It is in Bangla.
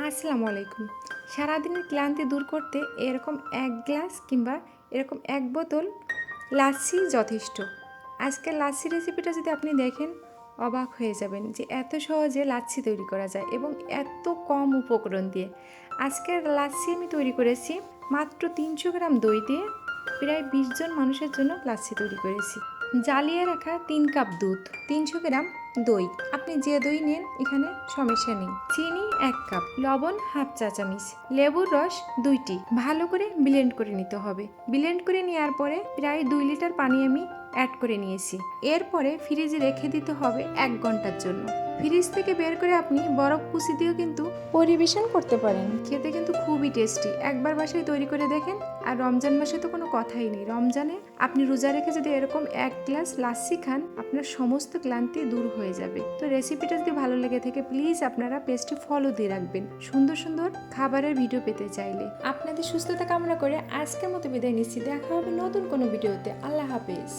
আসসালামু আলাইকুম। সারাদিনের ক্লান্তি দূর করতে এরকম এক গ্লাস কিংবা এরকম এক বোতল লাচ্ছি যথেষ্ট। আজকের লাচ্ছি রেসিপিটা যদি আপনি দেখেন, অবাক হয়ে যাবেন যে এত সহজে লাচ্ছি তৈরি করা যায় এবং এত কম উপকরণ দিয়ে। আজকের লাচ্ছি আমি তৈরি করেছি মাত্র তিনশো গ্রাম দই দিয়ে প্রায় বিশ জন মানুষের জন্য লাচ্ছি তৈরি করেছি। জ্বালিয়ে রাখা তিন কাপ দুধ, তিনশো গ্রাম দই। আপনি যে দই নেন, এখানে সমস্যা নেই। চিনি এক কাপ, লবণ হাফ চা চামচ, লেবুর রস দুইটি। ভালো করে ব্লেন্ড করে নিতে হবে। ব্লেন্ড করে নেওয়ার পরে প্রায় দুই লিটার পানি আমি অ্যাড করে নিয়েছি। এরপরে ফ্রিজে রেখে দিতে হবে এক ঘণ্টার জন্য। ফ্রিজ থেকে বের করে আপনি বরফ কুচি দিয়েও কিন্তু পরিবেশন করতে পারেন। খেতে কিন্তু খুবই টেস্টি একবার বাসায় তৈরি করে দেখেন। আর রমজান মাসে তো কোনো কথাই নেই। রমজানে আপনি রোজা রেখে যদি এরকম এক গ্লাস লাচ্ছি খান, আপনার সমস্ত ক্লান্তি দূর হয়ে যাবে। তো রেসিপিটা যদি ভালো লেগে থাকে প্লিজ আপনারা পেজটি ফলো দিয়ে রাখবেন। সুন্দর সুন্দর খাবারের ভিডিও পেতে চাইলে। আপনাদের সুস্থতা কামনা করে আজকের মতো বিদায় নিচ্ছি। দেখা হবে নতুন কোনো ভিডিওতে আল্লাহ হাফেজ।